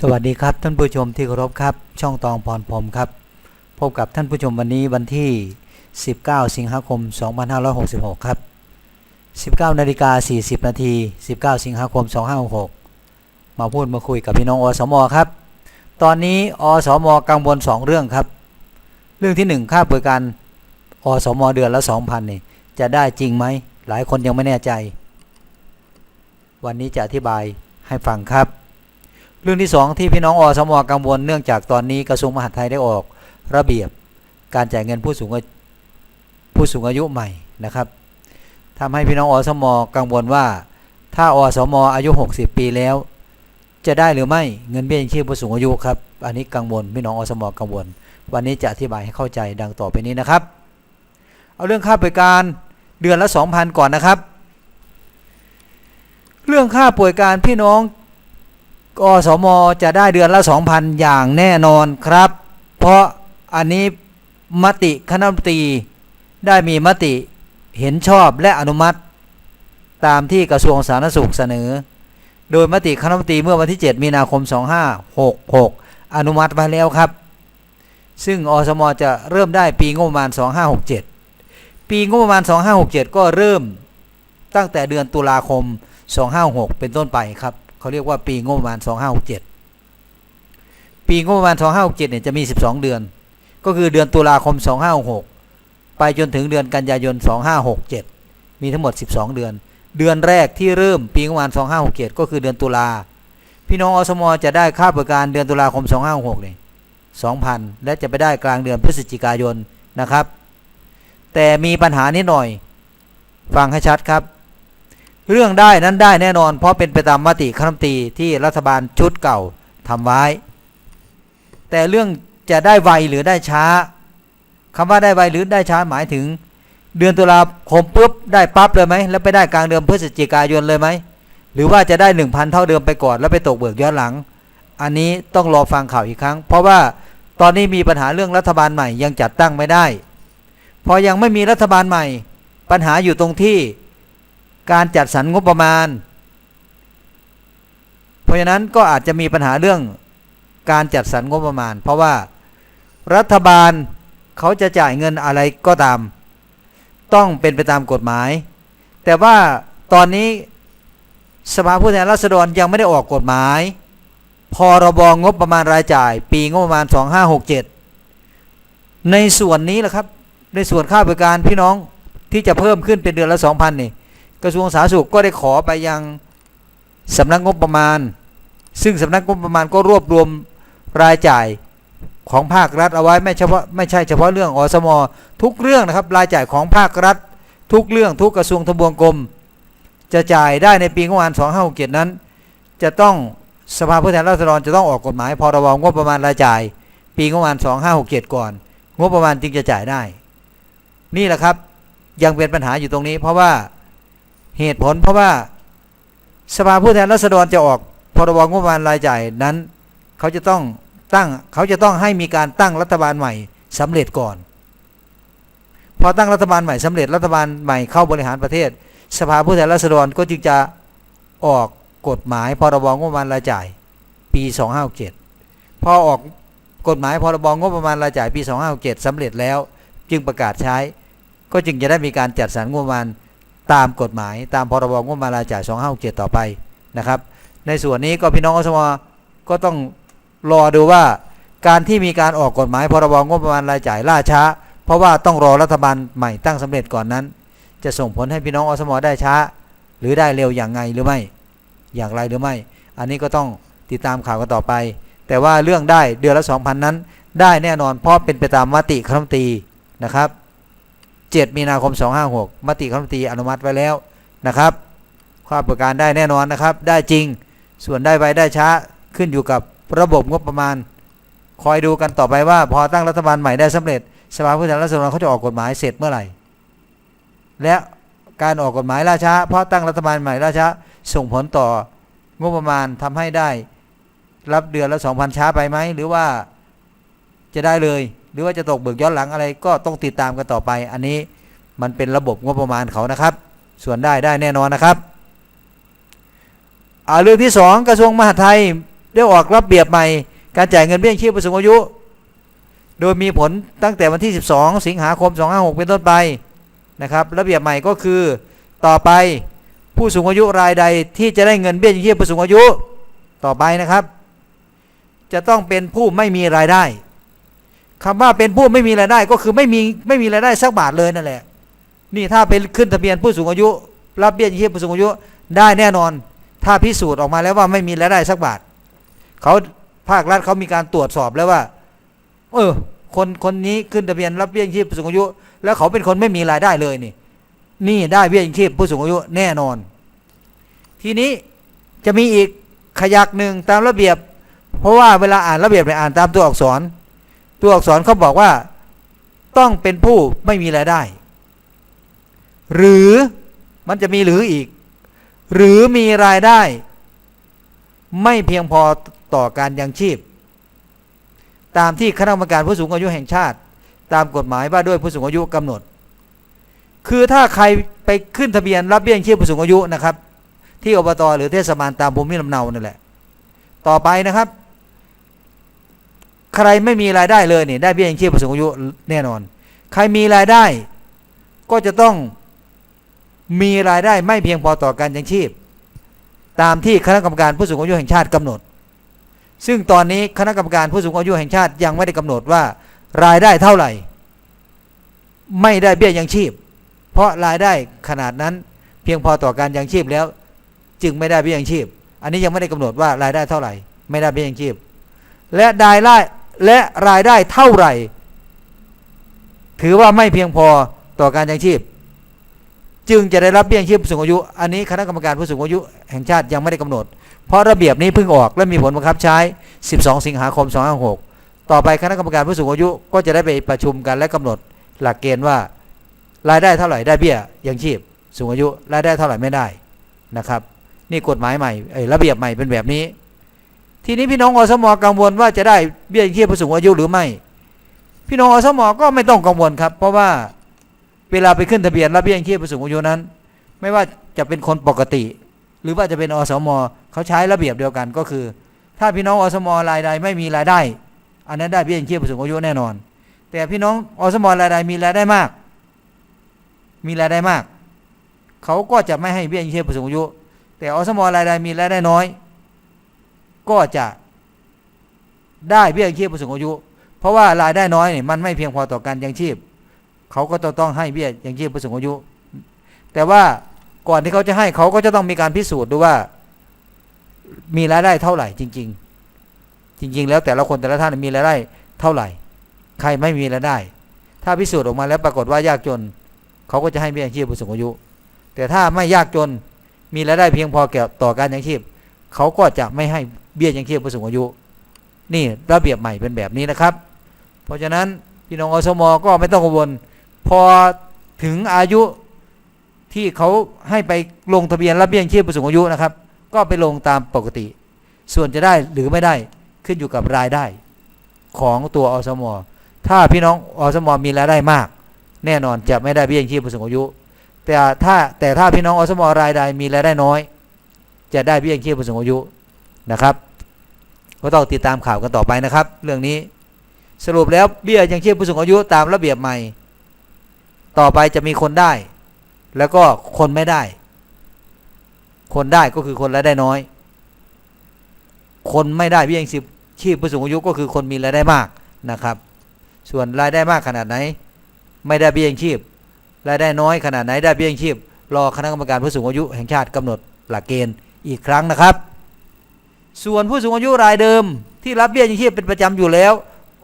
สวัสดีครับท่านผู้ชมที่เคารพครับ ช่องตองพรพรมครับ พบกับท่านผู้ชมวันนี้วันที่ 19 สิงหาคม 2566 ครับ 19นาฬิกา40 นาที 19 สิงหาคม 2566 มาพูดมาคุยกับพี่น้องอสมอครับ ตอนนี้อสมอกังวล2 เรื่องครับ เรื่องที่ 1 ค่าบริการอสมอเดือนละ 2,000นี่จะได้จริงไหม หลายคนยังไม่แน่ใจ วันนี้จะอธิบายให้ฟังครับ เรื่องที่ 2 ที่พี่น้องอสมกังวลเนื่องจากตอนนี้กระทรวงมหาดไทยได้ออกระเบียบการจ่ายเงินผู้สูงผู้สูงอายุใหม่นะครับทำให้พี่น้องอสมกังวลว่า ถ้าอสมอายุ 60 ปีแล้ว จะได้หรือไม่เงินเบี้ยยังชีพผู้สูงอายุครับอันนี้กังวลพี่น้องอสมกังวล วันนี้จะอธิบายให้เข้าใจดังต่อไปนี้นะครับ เอาเรื่องค่าบริการเดือนละ 2,000 ก่อนนะครับ เรื่องค่าป่วยการพี่น้อง กสมจะได้เดือนละ 2,000 อย่างแน่นอนครับ เพราะอันนี้มติคณะมนตรีได้มีมติเห็นชอบและอนุมัติ ตามที่กระทรวงสาธารณสุขเสนอ โดยมติคณะมนตรีเมื่อวันที่ 7 มีนาคม 2566 อนุมัติไว้แล้วครับ ซึ่งอสมจะเริ่มได้ปีงบประมาณ 2567 ปีงบประมาณ 2567 ก็เริ่มตั้งแต่เดือนตุลาคม 256เป็นต้นไปครับ เขาเรียกว่าปีงบประมาณ 2567 ปีงบประมาณ 2567เนี่ยจะมี 12 เดือน ก็คือเดือนตุลาคม 2566 ไปจนถึงเดือนกันยายน 2567 มีทั้งหมด 12 เดือน เดือนแรกที่เริ่มปีงบประมาณ 2567 ก็คือเดือนตุลา พี่น้องอสมจะได้ค่าบริการเดือนตุลาคม 2566เนี่ย2,000 และจะไปได้กลางเดือนพฤศจิกายนนะครับ แต่มีปัญหานิดหน่อย ฟังให้ชัดครับ เรื่องได้นั้นได้แน่นอน เพราะเป็นไปตามมติคณะมนตรีที่รัฐบาลชุดเก่าทำไว้ แต่เรื่องจะได้ไวหรือได้ช้าคำว่าได้ไวหรือได้ช้าหมายถึง เดือนตุลาคมปุ๊บได้ปั๊บเลยไหมแล้วไปได้กลางเดือนพฤศจิกายนเลยไหมหรือว่าจะได้หนึ่งพันเท่าเดิมไปก่อนแล้วไปตกเบิกย้อนหลัง อันนี้ต้องรอฟังข่าวอีกครั้ง เพราะว่าตอนนี้มีปัญหาเรื่องรัฐบาลใหม่ยังจัดตั้งไม่ได้ พอยังไม่มีรัฐบาลใหม่ ปัญหาอยู่ตรงที่ การจัดสรรงบประมาณ เพราะฉะนั้นก็อาจจะมีปัญหาเรื่องการจัดสรรงบประมาณ เพราะว่ารัฐบาลเขาจะจ่ายเงินอะไรก็ตาม ต้องเป็นไปตามกฎหมาย แต่ว่าตอนนี้สภาผู้แทนราษฎรยังไม่ได้ออกกฎหมายพรบงบประมาณรายจ่าย ปีงบประมาณ 2567 ในส่วนนี้แหละครับ ในส่วนค่าบริการพี่น้องที่จะเพิ่มขึ้นเป็นเดือนละ 2,000นี่ กระทรวงสาธารณสุขก็ได้ขอไปยังสำนักงบประมาณ ซึ่งสำนักงบประมาณก็รวบรวมรายจ่ายของภาครัฐเอาไว้ไม่เฉพาะไม่ใช่เฉพาะเรื่องอสมทุกเรื่องนะครับรายจ่ายของภาครัฐ ทุกเรื่องทุกกระทรวงทบวงกรมจะจ่ายได้ในปีงบประมาณ2567นั้น จะต้องสภาผู้แทนราษฎรจะต้องออกกฎหมายพรบงบประมาณรายจ่าย ปีงบประมาณ2567 ก่อน งบประมาณจึงจะจ่ายได้ นี่แหละครับยังเป็นปัญหาอยู่ตรงนี้ เพราะว่า เหตุผลเพราะว่าสภาผู้แทนราษฎรจะออกพรบงบประมาณรายจ่ายนั้น เขาจะต้องตั้งเขาจะต้องให้มีการตั้งรัฐบาลใหม่สำเร็จก่อน พอตั้งรัฐบาลใหม่สำเร็จรัฐบาลใหม่เข้าบริหารประเทศ สภาผู้แทนราษฎรก็จึงจะออกกฎหมายพรบงบประมาณรายจ่าย ปี 2567พอออกกฎหมายพรบงบประมาณรายจ่ายปี 2567สำเร็จแล้ว จึงประกาศใช้ ก็จึงจะได้มีการจัดสรรงบประมาณ ตามกฎหมายตามพรบงบประมาณรายจ่าย2567ต่อไปนะครับ ในส่วนนี้ก็พี่น้องอสมก็ต้องรอดูว่าการที่มีการออกกฎหมายพรบงบประมาณรายจ่ายล่าช้า เพราะว่าต้องรอรัฐบาลใหม่ตั้งสำเร็จก่อนนั้น จะส่งผลให้พี่น้องอสมได้ช้า หรือได้เร็วอย่างไงหรือไม่ อย่างไรหรือไม่ อันนี้ก็ต้องติดตามข่าวกันต่อไป แต่ว่าเรื่องได้เดือนละ 2,000 นั้น ได้แน่นอนเพราะเป็นไปตามมติคณะรัมนตรีนะครับ 7 มีนาคม 256 มติคณะรัมนตรีอนุมัติไว้แล้วนะครับค่าบริการได้แน่นอนนะครับ ได้จริงส่วนได้ไวได้ช้าขึ้นอยู่กับระบบงบประมาณ คอยดูกันต่อไปว่า พอตั้งรัฐบาลใหม่ได้สำเร็จ สภาผู้แทนราษฎรเขาจะออกกฎหมายเสร็จเมื่อไหร่ และการออกกฎหมายล่าช้า เพราะตั้งรัฐบาลใหม่ล่าช้า ส่งผลต่องบประมาณทำให้ได้ รับเดือนละ2,000 ช้าไปไหมหรือว่าจะได้เลย รือว่าจะตกเบิกย้อนหลังอะไรก็ต้องติดตามกันต่อไป อันนี้มันเป็นระบบงบประมาณเขานะครับ ส่วนได้ได้แน่นอนนะครับอ่าเรื่องที่ 2 กระทรวงมหาดไทยได้ออกระเบียบใหม่ การจ่ายเงินเบี้ยชีพผู้สูงอายุ โดยมีผลตั้งแต่วันที่ 12 สิงหาคม 256 เป็นต้นไปนะครับ ระเบียบใหม่ก็คือต่อไปผู้สูงอายุรายใดที่จะได้เงินเบี้ยยังชีพผู้สูงอายุต่อไปนะครับ จะต้องเป็นผู้ไม่มีรายได้ คำว่าเป็นผู้ไม่มีรายได้ก็คือไม่มีไม่มีรายได้สักบาทเลยนั่นแหละ นี่ถ้าเป็นขึ้นทะเบียนผู้สูงอายุ รับเบี้ยยังชีพผู้สูงอายุได้แน่นอน ถ้าพิสูจน์ออกมาแล้วว่าไม่มีรายได้สักบาทเขาภาครัฐเขามีการตรวจสอบแล้วว่า เออ คนคนนี้ขึ้นทะเบียนรับเบี้ยยังชีพผู้สูงอายุ แล้วเขาเป็นคนไม่มีรายได้เลยนี่ นี่ได้เบี้ยยังชีพผู้สูงอายุแน่นอน ทีนี้จะมีอีกขยักหนึ่งตามระเบียบ เพราะว่าเวลาอ่านระเบียบเนี่ยอ่านตามตัวอักษร ตัวอักษรเขาบอกว่า ต้องเป็นผู้ไม่มีรายได้ หรือมันจะมีหรืออีก หรือมีรายได้ ไม่เพียงพอต่อการยังชีพ ตามที่คณะกรรมการผู้สูงอายุแห่งชาติ ตามกฎหมายว่าด้วยผู้สูงอายุกำหนด คือถ้าใครไปขึ้นทะเบียนรับเบี้ยยังชีพผู้สูงอายุนะครับ ที่อบตหรือเทศบาลตามภูมิลำเนานั่นแหละ ต่อไปนะครับ ใครไม่มีรายได้เลยเนี่ยได้เบี้ยยังชีพผู้สูงอายุแน่นอน ใครมีรายได้ ก็จะต้องมีรายได้ไม่เพียงพอต่อการยังชีพ ตามที่คณะกรรมการผู้สูงอายุแห่งชาติกำหนด ซึ่งตอนนี้คณะกรรมการผู้สูงอายุแห่งชาติยังไม่ได้กำหนดว่ารายได้เท่าไหร่ ไม่ได้เบี้ยยังชีพ เพราะรายได้ขนาดนั้นเพียงพอต่อการยังชีพแล้ว จึงไม่ได้เบี้ยยังชีพ อันนี้ยังไม่ได้กำหนดว่ารายได้เท่าไหร่ ไม่ได้เบี้ยยังชีพ และรายได้และรายได้เท่าไหร่ ถือว่าไม่เพียงพอต่อการยังชีพ จึงจะได้รับเบี้ยยังชีพผู้สูงอายุ อันนี้คณะกรรมการผู้สูงอายุแห่งชาติยังไม่ได้กำหนด เพราะระเบียบนี้เพิ่งออกและมีผลบังคับใช้ 12 สิงหาคม 2566 ต่อไปคณะกรรมการผู้สูงอายุก็จะได้ไปประชุมกันและกำหนด หลักเกณฑ์ว่ารายได้เท่าไหร่ได้เบี้ยยังชีพ สูงอายุรายได้เท่าไหร่ไม่ได้นะครับ นี่กฎหมายใหม่เอ้ระเบียบใหม่เป็นแบบนี้ ทีนี้พี่น้องอสมกังวลว่าจะได้เบี้ยยังชีพผู้สูงอายุหรือไม่ พี่น้องอสมก็ไม่ต้องกังวลครับ เพราะว่าเวลาไปขึ้นทะเบียนรับเบี้ยยังชีพผู้สูงอายุนั้น ไม่ว่าจะเป็นคนปกติ หรือว่าจะเป็นอสมเขาใช้ระเบียบเดียวกันก็คือ ถ้าพี่น้องอสมรายใดไม่มีรายได้ อันนั้นได้เบี้ยยังชีพผู้สูงอายุแน่นอน แต่พี่น้องอสมรายใดมีรายได้มาก มีรายได้มาก เขาก็จะไม่ให้เบี้ยยังชีพผู้สูงอายุ แต่อสมรายใดมีรายได้น้อย ก็จะได้เบี้ยยังชีพผู้สูงอายุ เพราะว่ารายได้น้อยเนี่ยมันไม่เพียงพอต่อการยังชีพ เขาก็จะต้องให้เบี้ยยังชีพผู้สูงอายุ แต่ว่าก่อนที่เขาจะให้เขาก็จะต้องมีการพิสูจน์ดูว่า มีรายได้เท่าไหร่จริง ๆ จริง ๆ แล้วแต่ละคนแต่ละท่านมีรายได้เท่าไหร่ ใครไม่มีรายได้ ถ้าพิสูจน์ออกมาแล้วปรากฏว่ายากจน เขาก็จะให้เบี้ยยังชีพผู้สูงอายุ แต่ถ้าไม่ยากจนมีรายได้เพียงพอแก่ต่อการยังชีพ เขาก็จะไม่ให้เบี้ยยังเชีพผู้สูงอายุ นี่ระเบียบใหม่เป็นแบบนี้นะครับ เพราะฉะนั้นพี่น้องอสมก็ไม่ต้องกังวล พอถึงอายุที่เขาให้ไปลงทะเบียนรับเบี้ยยังชีพผู้สูงอายุนะครับ ก็ไปลงตามปกติ ส่วนจะได้หรือไม่ได้ขึ้นอยู่กับรายได้ของตัวอสม ถ้าพี่น้องอสมมีรายได้มาก แน่นอนจะไม่ได้เบี้ยยังชีพผู้สูงอายุ แต่ถ้าแต่ถ้าพี่น้องอสมรายใดมีรายได้น้อย จะได้เบี้ยยังชีพผู้สูงอายุนะครับ ก็ต้องติดตามข่าวกันต่อไปนะครับ เรื่องนี้สรุปแล้วเบี้ยยังชีพผู้สูงอายุตามระเบียบใหม่ ต่อไปจะมีคนได้ แล้วก็คนไม่ได้ คนได้ก็คือคนรายได้น้อย คนไม่ได้เบี้ยยังชีพผู้สูงอายุก็คือคนมีรายได้มากนะครับ ส่วนรายได้มากขนาดไหน ไม่ได้เบี้ยยังชีพรายได้น้อยขนาดไหนได้เบี้ยยังชีพรอคณะกรรมการผู้สูงอายุแห่งชาติกำหนดหลักเกณฑ์ อีกครั้งนะครับ ส่วนผู้สูงอายุรายเดิมที่รับเบี้ยยังชีพเป็นประจำอยู่แล้ว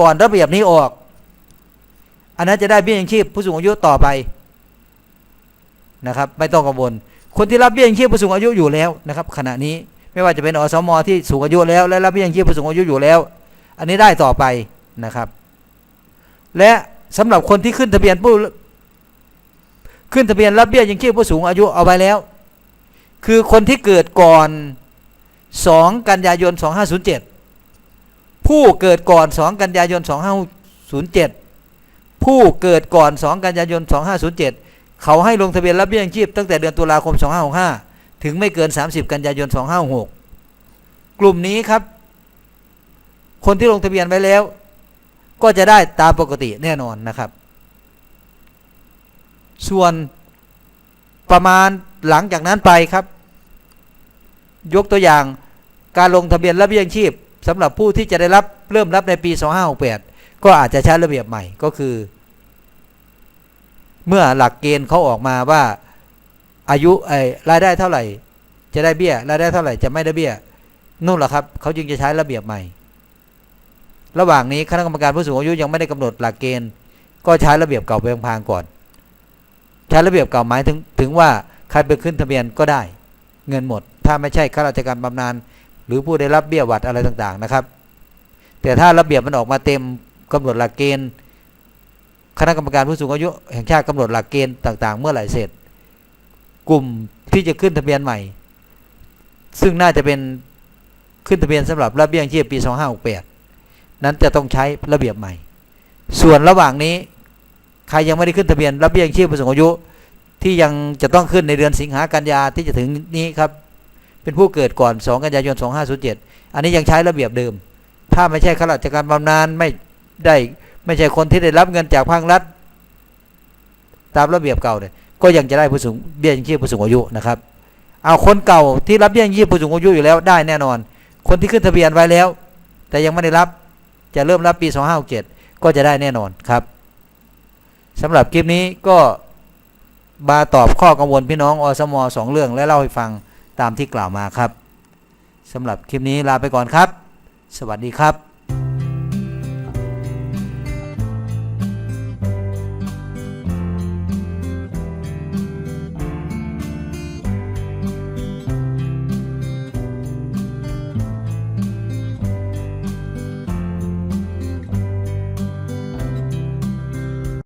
ก่อนระเบียบนี้ออก อันนั้นจะได้เบี้ยยังชีพผู้สูงอายุต่อไปนะครับ ไม่ต้องกังวลคนที่รับเบี้ยยังชีพผู้สูงอายุอยู่แล้วนะครับ ขณะนี้ไม่ว่าจะเป็นอสมที่สูงอายุแล้ว และรับเบี้ยยังชีพผู้สูงอายุอยู่แล้ว อันนี้ได้ต่อไปนะครับ และสำหรับคนที่ขึ้นทะเบียนผู้ขึ้นทะเบียนรับเบี้ยยังชีพผู้สูงอายุเอาไว้แล้ว คือคนที่เกิดก่อน 2 กันยายน 2507 ผู้เกิดก่อน 2 กันยายน 2507 ผู้เกิดก่อน 2 กันยายน 2507 เขาให้ลงทะเบียนรับเบี้ยยังชีพตั้งแต่เดือนตุลาคม 2565 ถึงไม่เกิน 30 กันยายน 2566 กลุ่มนี้ครับ คนที่ลงทะเบียนไว้แล้ว ก็จะได้ตามปกติแน่นอนนะครับ ส่วน ประมาณหลังจากนั้นไปครับ ยกตัวอย่างการลงทะเบียนรับเบี้ยยังชีพสำหรับผู้ที่จะได้รับเริ่มรับในปี 2568 ก็อาจจะใช้ระเบียบใหม่ก็คือ เมื่อหลักเกณฑ์เขาออกมาว่าอายุไอ้รายได้เท่าไหร่ จะได้เบี้ยรายได้เท่าไหร่จะไม่ได้เบี้ยนู่นแหละครับเขาจึงจะใช้ระเบียบใหม่ ระหว่างนี้คณะกรรมการผู้สูงอายุยังไม่ได้กำหนดหลักเกณฑ์ ก็ใช้ระเบียบเก่าไปพางก่อน ใช้ระเบียบเก่าหมายถึงถึงว่าใครไปขึ้นทะเบียนก็ได้ เงินหมด ถ้าไม่ใช่ข้าราชการบำนาญหรือผู้ได้รับเบี้ยหวัดอะไรต่างๆนะครับ แต่ถ้าระเบียบมันออกมาเต็มกำหนดหลักเกณฑ์ คณะกรรมการผู้สูงอายุแห่งชาติกำหนดหลักเกณฑ์ต่าง ๆ เมื่อไหร่เสร็จ กลุ่มที่จะขึ้นทะเบียนใหม่ ซึ่งน่าจะเป็นขึ้นทะเบียนสำหรับรับเบียงชีพปี 2568 นั้นจะต้องใช้ระเบียบใหม่ ส่วนระหว่างนี้ ใครยังไม่ได้ขึ้นทะเบียนรับเบี้ยยังชีพผู้สูงอายุ ที่ยังจะต้องขึ้นในเดือนสิงหากันยาที่จะถึงนี้ครับ เป็นผู้เกิดก่อน 2 กันยายน 2507 อันนี้ยังใช้ระเบียบเดิม ถ้าไม่ใช่ข้าราชการบำนาญไม่ได้ไม่ใช่คนที่ได้รับเงินจากภาครัฐ ตามระเบียบเก่าเนี่ยก็ยังจะได้ผู้สูงเบี้ยยังชีพผู้สูงอายุนะครับ เอาคนเก่าที่รับเบี้ยยังชีพผู้สูงอายุอยู่แล้วได้แน่นอน คนที่ขึ้นทะเบียนไว้แล้ว แต่ยังไม่ได้รับจะเริ่มรับปี 2567 ก็จะได้แน่นอนครับ สำหรับคลิปนี้ก็มาตอบข้อกังวลพี่น้องอสมสองเรื่องและเล่าให้ฟังตามที่กล่าวมาครับสำหรับคลิปนี้ลาไปก่อนครับ สวัสดีครับ